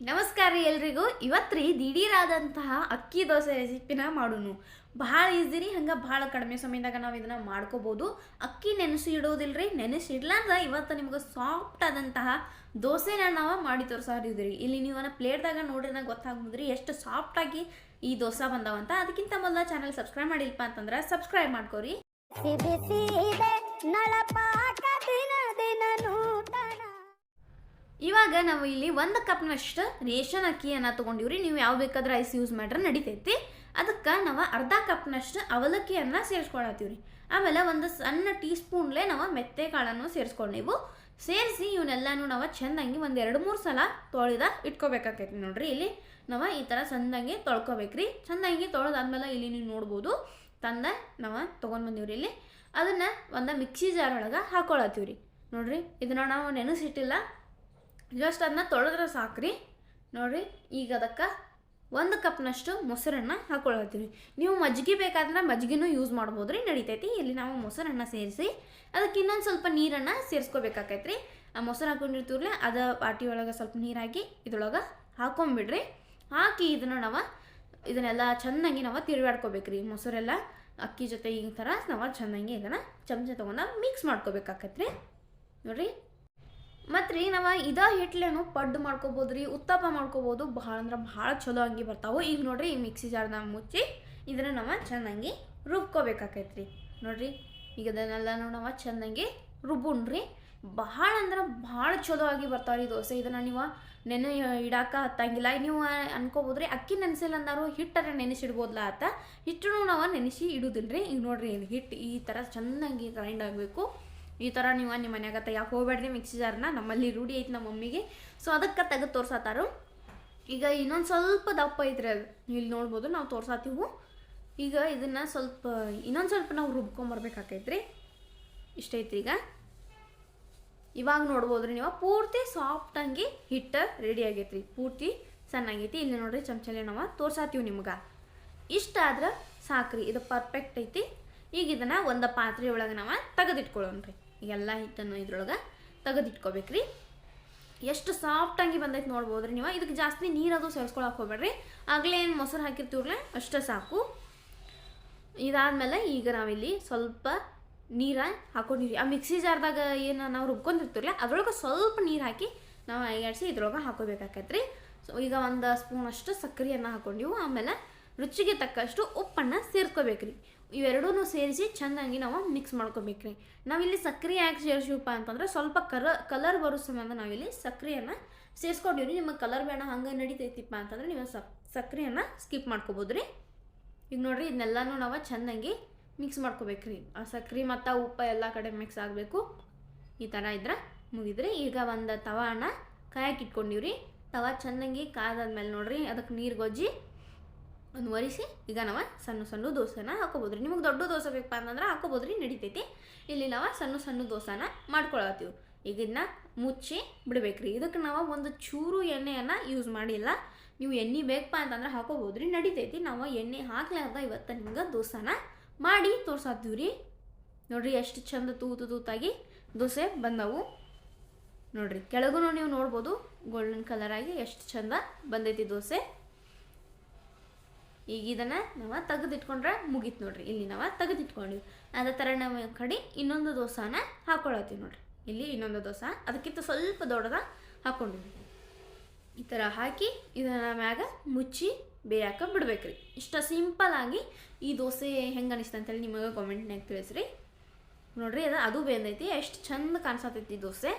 ನಮಸ್ಕಾರ ರೀ ಎಲ್ರಿಗೂ. ಇವತ್ತು ರೀ ದಿಢೀರಾದಂತಹ ಅಕ್ಕಿ ದೋಸೆ ರೆಸಿಪಿನ ಮಾಡೋನು ಭಾಳ ಈಸಿ ರೀ, ಹಂಗೆ ಭಾಳ ಕಡಿಮೆ ಸಮಯದಾಗ ನಾವು ಇದನ್ನು ಮಾಡ್ಕೋಬೋದು. ಅಕ್ಕಿ ನೆನೆಸಿ ಇಡೋದಿಲ್ರಿ, ನೆನೆಸಿ ಇಡ್ಲಾಂದ್ರೆ ಇವತ್ತು ನಿಮ್ಗೆ ಸಾಫ್ಟ್ ಆದಂತಹ ದೋಸೆನ ನಾವು ಮಾಡಿ ತೋರ್ಸಾರಿದ್ರಿ. ಇಲ್ಲಿ ನೀವು ಅನ್ನ ಪ್ಲೇಟ್ದಾಗ ನೋಡಿದ್ರೆ ಗೊತ್ತಾಗ್ಬೋದ್ರಿ ಎಷ್ಟು ಸಾಫ್ಟಾಗಿ ಈ ದೋಸೆ ಬಂದಾವಂತ ಅದಕ್ಕಿಂತ ಮೊದಲ ಚಾನಲ್ ಸಬ್ಸ್ಕ್ರೈಬ್ ಮಾಡಿಲ್ಪ ಅಂತಂದ್ರೆ ಸಬ್ಸ್ಕ್ರೈಬ್ ಮಾಡ್ಕೋರಿ. ಇವಾಗ ನಾವು ಇಲ್ಲಿ ಒಂದು ಕಪ್ನಷ್ಟು ರೇಷನ್ ಅಕ್ಕಿಯನ್ನು ತೊಗೊಂಡಿವ್ರಿ. ನೀವು ಯಾವ ಬೇಕಾದ್ರೆ ಐಸ್ ಯೂಸ್ ಮಾಡ್ರೆ ನಡಿತೈತಿ. ಅದಕ್ಕೆ ನಾವು ಅರ್ಧ ಕಪ್ನಷ್ಟು ಅವಲಕ್ಕಿಯನ್ನು ಸೇರಿಸ್ಕೊಳತ್ತೀವ್ರಿ. ಆಮೇಲೆ ಒಂದು ಸಣ್ಣ ಟೀ ಸ್ಪೂನ್ಲೇ ನಾವು ಮೆತ್ತೆ ಕಾಳನ್ನು ಸೇರಿಸ್ಕೊಂಡೇವು ಸೇರಿಸಿ ಇವನ್ನೆಲ್ಲನೂ ನಾವು ಚೆಂದಂಗಿ ಒಂದು ಎರಡು ಮೂರು ಸಲ ತೊಳೆದ ಇಟ್ಕೋಬೇಕಾಕೈತಿ ನೋಡ್ರಿ. ಇಲ್ಲಿ ನಾವು ಈ ಥರ ಚಂದಂಗಿ ತೊಳ್ಕೊಬೇಕ್ರಿ. ಚಂದಂಗಿ ತೊಳೆದಾದ್ಮೇಲೆ ಇಲ್ಲಿ ನೀವು ನೋಡ್ಬೋದು ತಂದ ನಾವು ತೊಗೊಂಡು ಬಂದೀವ್ರಿ ಇಲ್ಲಿ. ಅದನ್ನು ಒಂದು ಮಿಕ್ಸಿ ಜಾರ್ ಒಳಗೆ ಹಾಕೊಳತ್ತೀವಿ ರೀ ನೋಡ್ರಿ, ಇದನ್ನ ನಾವು ನೆನೆಸಿಟ್ಟಿಲ್ಲ. ಜಸ್ಟ್ ಅದನ್ನ ತೊಳೆದ್ರೆ ಸಾಕ್ರಿ. ನೋಡ್ರಿ, ಈಗ ಅದಕ್ಕೆ ಒಂದು ಕಪ್ನಷ್ಟು ಮೊಸರನ್ನ ಹಾಕೊಳತ್ತೀವಿ ನೀವು ಮಜ್ಜಿಗೆ ಬೇಕಾದ್ರೆ ಮಜ್ಜಿಗೆನೂ ಯೂಸ್ ಮಾಡ್ಬೋದು ರೀ ನಡಿತೈತಿ. ಇಲ್ಲಿ ನಾವು ಮೊಸರನ್ನ ಸೇರಿಸಿ, ಅದಕ್ಕೆ ಇನ್ನೊಂದು ಸ್ವಲ್ಪ ನೀರನ್ನು ಸೇರಿಸ್ಕೋಬೇಕಾಕೈತ್ರಿ. ಆ ಮೊಸರು ಹಾಕೊಂಡಿರ್ತೀವ್ರಲ್ಲ ಅದ ಪಾಟಿ ಒಳಗೆ ಸ್ವಲ್ಪ ನೀರಾಗಿ ಇದ್ರೊಳಗೆ ಹಾಕೊಂಬಿಡ್ರಿ. ಹಾಕಿ ಇದನ್ನು ನಾವು ಇದನ್ನೆಲ್ಲ ಚೆನ್ನಾಗಿ ನಾವು ತಿರುಗಾಡ್ಕೋಬೇಕ್ರಿ. ಮೊಸರೆಲ್ಲ ಅಕ್ಕಿ ಜೊತೆ ಈ ಥರ ನಾವು ಚೆನ್ನಾಗಿ ಇದನ್ನು ಚಮಚ ತೊಗೊಂಡು ಮಿಕ್ಸ್ ಮಾಡ್ಕೋಬೇಕಾಕತ್ರಿ. ನೋಡ್ರಿ ಮತ್ತು ರೀ ನಾವು ಇದ ಹಿಟ್ಲೇನು ಪಡ್ಡು ಮಾಡ್ಕೋಬೋದು ರೀ, ಉತ್ತಪ್ಪ ಮಾಡ್ಕೋಬೋದು, ಭಾಳ ಅಂದ್ರೆ ಭಾಳ ಚಲೋ ಆಗಿ ಬರ್ತಾವೆ. ಈಗ ನೋಡ್ರಿ ಈ ಮಿಕ್ಸಿ ಜಾರ್ದಾಗ ಮುಚ್ಚಿ ಇದನ್ನ ನಾವು ಚೆನ್ನಾಗಿ ರುಬ್ಕೋಬೇಕಾಕೈತ್ರಿ ನೋಡಿರಿ ಈಗ ಅದನ್ನೆಲ್ಲ ನಾವು ಚೆನ್ನಾಗಿ ರುಬ್ಬುಣ್ರಿ ಭಾಳ ಅಂದ್ರೆ ಭಾಳ ಚಲೋ ಆಗಿ ಬರ್ತಾವ್ರಿ ದೋಸೆ. ಇದನ್ನು ನೀವು ನೆನೆ ಇಡಾಕ ಹತ್ತಂಗಿಲ್ಲ. ನೀವು ಅನ್ಕೋಬೋದ್ರಿ ಅಕ್ಕಿ ನೆನೆಸಿಲ್ಲ ಅಂದಾರು ಹಿಟ್ಟರ ನೆನೆಸಿಡ್ಬೋದ್ಲ ಆತ. ಹಿಟ್ಟನ್ನು ನಾವು ನೆನೆಸಿ ಇಡುದಿಲ್ರಿ. ಈಗ ನೋಡ್ರಿ ಹಿಟ್ಟು ಈ ಥರ ಚೆನ್ನಾಗಿ ಗ್ರೈಂಡ್ ಆಗಬೇಕು. ಈ ಥರ ನೀವು ನಿಮ್ಮ ಮನ್ಯಾಗ ತೆಗ್ಯಾಕೆ ಹೋಗ್ಬೇಡ್ರಿ ಮಿಕ್ಸಿ ಜಾರ್ನ. ನಮ್ಮಲ್ಲಿ ರೂಢಿ ಐತಿ ನಮ್ಮ ಮಮ್ಮಿಗೆ. ಸೊ ಅದಕ್ಕೆ ತೆಗೆದು ತೋರ್ಸತ್ತಾರು ಈಗ ಇನ್ನೊಂದು ಸ್ವಲ್ಪ ದಪ್ಪ ಐತ್ರಿ ಅದು. ಇಲ್ಲಿ ನೋಡ್ಬೋದು ನಾವು ತೋರ್ಸತ್ತೀವು ಈಗ ಇದನ್ನು ಸ್ವಲ್ಪ, ಇನ್ನೊಂದು ಸ್ವಲ್ಪ ನಾವು ರುಬ್ಕೊಂಬರ್ಬೇಕಾಕೈತ್ರಿ ಇಷ್ಟ ಐತ್ರಿ ಈಗ. ಇವಾಗ ನೋಡ್ಬೋದ್ರಿ ನೀವು, ಪೂರ್ತಿ ಸಾಫ್ಟಾಗಿ ಹಿಟ್ಟು ರೆಡಿ ಆಗೈತ್ರಿ. ಪೂರ್ತಿ ಚೆನ್ನಾಗೈತಿ ಇಲ್ಲಿ ನೋಡ್ರಿ ಚಮಚಲ್ಲಿ ನಾವು ತೋರ್ಸಾತೀವಿ ನಿಮ್ಗೆ. ಇಷ್ಟ ಆದ್ರೆ ಸಾಕ್ರಿ, ಇದು ಪರ್ಫೆಕ್ಟ್ ಐತಿ. ಈಗ ಇದನ್ನು ಒಂದು ಪಾತ್ರೆ ಒಳಗೆ ನಾವು ತೆಗೆದಿಟ್ಕೊಳ್ಳೋಣ್ರಿ ಎಲ್ಲ ಹಿಟ್ಟನ್ನು ಇದ್ರೊಳಗೆ ತೆಗೆದಿಟ್ಕೋಬೇಕ್ರಿ. ಎಷ್ಟು ಸಾಫ್ಟಾಗಿ ಬಂದೈತೆ ನೋಡ್ಬೋದು ರೀ ನೀವು. ಇದಕ್ಕೆ ಜಾಸ್ತಿ ನೀರದು ಸೇರಿಸ್ಕೊಳಕ್ಕೆ ಹೋಗ್ಬೇಡ್ರಿ. ಆಗಲೇ ಏನು ಮೊಸರು ಹಾಕಿರ್ತೀವ್ರಲ್ಲ ಅಷ್ಟೇ ಸಾಕು. ಇದಾದಮೇಲೆ ಈಗ ನಾವಿಲ್ಲಿ ಸ್ವಲ್ಪ ನೀರ ಹಾಕೊಂಡಿರಿ. ಆ ಮಿಕ್ಸಿ ಜಾರ್ದಾಗ ಏನು ನಾವು ರುಬ್ಕೊಂಡಿರ್ತೀರಲ್ಲ ಅದ್ರೊಳಗೆ ಸ್ವಲ್ಪ ನೀರು ಹಾಕಿ ನಾವು ಐಗಾಡಿಸಿ ಇದ್ರೊಳಗೆ ಹಾಕೋಬೇಕಾಕೈತ್ರಿ. ಸೊ ಈಗ ಒಂದು ಸ್ಪೂನಷ್ಟು ಸಕ್ಕರೆಯನ್ನು ಹಾಕೊಂಡಿವು, ಆಮೇಲೆ ರುಚಿಗೆ ತಕ್ಕಷ್ಟು ಉಪ್ಪನ್ನು ಸೇರ್ಕೋಬೇಕ್ರಿ. ಇವೆರಡೂ ಸೇರಿಸಿ ಚೆನ್ನಾಗಿ ನಾವು ಮಿಕ್ಸ್ ಮಾಡ್ಕೋಬೇಕ್ರಿ. ನಾವಿಲ್ಲಿ ಸಕ್ಕರೆ ಯಾಕೆ ಸೇರಿಸಿವಪ್ಪ ಅಂತಂದ್ರೆ ಸ್ವಲ್ಪ ಕರ ಕಲರ್ ಬರೋ ಸಂಬಂಧ ನಾವಿಲ್ಲಿ ಸಕ್ಕರೆಯನ್ನು ಸೇರಿಸ್ಕೊಂಡಿವ್ರಿ. ನಿಮಗೆ ಕಲರ್ ಬೇಡ, ಹಂಗೆ ನಡೀತೈತಿಪ್ಪ ಅಂತಂದ್ರೆ ನೀವು ಸಕ್ಕರೆಯನ್ನು ಸ್ಕಿಪ್ ಮಾಡ್ಕೋಬೋದು ರೀ ಈಗ ನೋಡಿರಿ, ಇದನ್ನೆಲ್ಲನೂ ನಾವು ಚೆನ್ನಾಗಿ ಮಿಕ್ಸ್ ಮಾಡ್ಕೋಬೇಕ್ರಿ. ಆ ಸಕ್ರೆ ಮತ್ತು ಉಪ್ಪು ಎಲ್ಲ ಕಡೆ ಮಿಕ್ಸ್ ಆಗಬೇಕು. ಈ ಥರ ಇದ್ರೆ ಮುಗಿದ್ರಿ. ಈಗ ಒಂದು ತವಾನ ಕಾಯಕ್ಕೆ ಇಟ್ಕೊಂಡಿವ್ರಿ. ತವಾ ಚೆನ್ನಾಗಿ ಕಾದಾದ್ಮೇಲೆ ನೋಡ್ರಿ, ಅದಕ್ಕೆ ನೀರು ಗೊಜ್ಜಿ ಒಂದು ಒರೆಸಿ, ಈಗ ನಾವು ಸಣ್ಣ ಸಣ್ಣ ದೋಸೆನ ಹಾಕೋಬೋದ್ರಿ. ನಿಮಗೆ ದೊಡ್ಡ ದೋಸೆ ಬೇಕಪ್ಪ ಅಂತಂದ್ರೆ ಹಾಕೋಬೋದ್ರಿ, ನಡಿತೈತಿ. ಇಲ್ಲಿ ನಾವು ಸಣ್ಣ ಸಣ್ಣ ದೋಸೆನ ಮಾಡ್ಕೊಳತ್ತೀವಿ. ಈಗ ಇದನ್ನ ಮುಚ್ಚಿ ಬಿಡ್ಬೇಕ್ರಿ. ಇದಕ್ಕೆ ನಾವು ಒಂದು ಚೂರು ಎಣ್ಣೆಯನ್ನು ಯೂಸ್ ಮಾಡಿಲ್ಲ. ನೀವು ಎಣ್ಣೆ ಬೇಕಪ್ಪ ಅಂತಂದ್ರೆ ಹಾಕೋಬೋದ್ರಿ, ನಡಿತೈತಿ. ನಾವು ಎಣ್ಣೆ ಹಾಕ್ಲಾರ್ದ ಇವತ್ತು ನಿಮ್ಗೆ ದೋಸೆನ ಮಾಡಿ ತೋರ್ಸಾತೀವಿ ರೀ ನೋಡ್ರಿ ಎಷ್ಟು ಚಂದ ತೂತು ತೂತಾಗಿ ದೋಸೆ ಬಂದವು. ನೋಡ್ರಿ ಕೆಳಗೂ ನೀವು ನೋಡ್ಬೋದು ಗೋಲ್ಡನ್ ಕಲರ್ ಆಗಿ ಎಷ್ಟು ಚಂದ ಬಂದೈತಿ ದೋಸೆ. ಈಗ ಇದನ್ನು ನಾವು ತೆಗೆದಿಟ್ಕೊಂಡ್ರೆ ಮುಗೀತು ನೋಡ್ರಿ. ಇಲ್ಲಿ ನಾವು ತೆಗೆದಿಟ್ಕೊಂಡಿವಿ. ಅದೇ ಥರ ನಾವು ಕಡೆ ಇನ್ನೊಂದು ದೋಸೆನ ಹಾಕೊಳತ್ತೀವಿ ನೋಡ್ರಿ. ಇಲ್ಲಿ ಇನ್ನೊಂದು ದೋಸೆ, ಅದಕ್ಕಿಂತ ಸ್ವಲ್ಪ ದೊಡ್ಡದ ಹಾಕೊಂಡಿವಿ ಈ ಥರ ಹಾಕಿ ಇದನ್ನ ಮ್ಯಾಗ ಮುಚ್ಚಿ ಬೇಯಾಕ ಬಿಡ್ಬೇಕ್ರಿ. ಇಷ್ಟ ಆಗಿ ಈ ದೋಸೆ ಹೆಂಗೆ ಅನಿಸ್ತು ಅಂತೇಳಿ ನಿಮಗೆ ಕಾಮೆಂಟ್ನಾಗ ತಿಳಿಸ್ರಿ. ನೋಡ್ರಿ ಅದು ಅದು ಬೇಂದೈತಿ, ಎಷ್ಟು ಚಂದ ಕಾಣಿಸತೈತಿ ದೋಸೆ.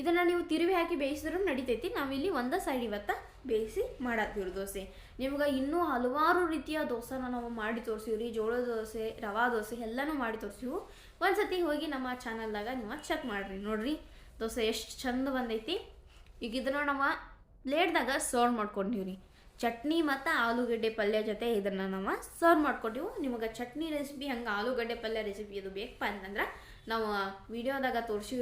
ಇದನ್ನು ನೀವು ತಿರುವಿ ಹಾಕಿ ಬೇಯಿಸಿದ್ರೂ ನಡಿತೈತಿ. ನಾವಿಲ್ಲಿ ಒಂದು ಸೈಡ್ ಇವತ್ತು ಬೇಯಿಸಿ ಮಾಡಾತೀವ್ರಿ ದೋಸೆ. ನಿಮ್ಗೆ ಇನ್ನೂ ಹಲವಾರು ರೀತಿಯ ದೋಸೆನ ನಾವು ಮಾಡಿ ತೋರಿಸಿವಿ ರೀ ಜೋಳದ ದೋಸೆ, ರವಾ ದೋಸೆ ಎಲ್ಲನೂ ಮಾಡಿ ತೋರಿಸಿವು. ಒಂದ್ಸತಿ ಹೋಗಿ ನಮ್ಮ ಚಾನಲ್ದಾಗ ನೀವು ಚೆಕ್ ಮಾಡಿರಿ. ನೋಡ್ರಿ, ದೋಸೆ ಎಷ್ಟು ಚಂದ ಬಂದೈತಿ. ಈಗ ಇದನ್ನು ನಾವು ಪ್ಲೇಟ್ದಾಗ ಸರ್ವ್ ಮಾಡ್ಕೊಂಡಿವ್ರಿ. ಚಟ್ನಿ ಮತ್ತು ಆಲೂಗಡ್ಡೆ ಪಲ್ಯ ಜೊತೆ ಇದನ್ನು ನಾವು ಸರ್ವ್ ಮಾಡ್ಕೊಂಡಿವು. ನಿಮಗೆ ಚಟ್ನಿ ರೆಸಿಪಿ ಹಂಗೆ ಆಲೂಗಡ್ಡೆ ಪಲ್ಯ ರೆಸಿಪಿ ಅದು ಬೇಕಪ್ಪ ಅಂತಂದ್ರೆ ನಾವು ವಿಡಿಯೋದಾಗ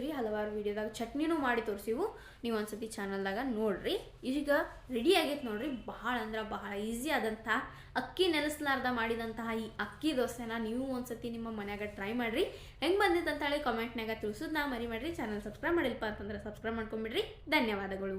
ರೀ ಹಲವಾರು ವಿಡಿಯೋದಾಗ ಚಟ್ನಿನೂ ಮಾಡಿ ತೋರಿಸಿವು. ನೀವು ಒಂದ್ಸತಿ ಚಾನಲ್ದಾಗ ನೋಡ್ರಿ. ಈಗ ರೆಡಿ ಆಗೈತೆ ನೋಡ್ರಿ. ಬಹಳ ಅಂದ್ರೆ ಬಹಳ ಈಸಿ ಆದಂತಹ ಅಕ್ಕಿ ನೆಲೆಸಲಾರ್ದ ಮಾಡಿದಂತಹ ಈ ಅಕ್ಕಿ ದೋಸೆನ ನೀವು ಒಂದ್ಸತಿ ನಿಮ್ಮ ಮನ್ಯಾಗ ಟ್ರೈ ಮಾಡಿರಿ. ಹೆಂಗೆ ಬಂದಿತ್ತು ಅಂತ ಹೇಳಿ ಕಾಮೆಂಟ್ನಾಗ ತಿಳಿಸೋದು. ನಾ ಮರಿ ಮಾಡಿರಿ ಚಾನಲ್ ಸಬ್ಸ್ಕ್ರೈಬ್ ಮಾಡಿಲ್ಲಪ್ಪ ಅಂತಂದ್ರೆ ಸಬ್ಸ್ಕ್ರೈಬ್ ಮಾಡ್ಕೊಂಬಿಡ್ರಿ. ಧನ್ಯವಾದಗಳು.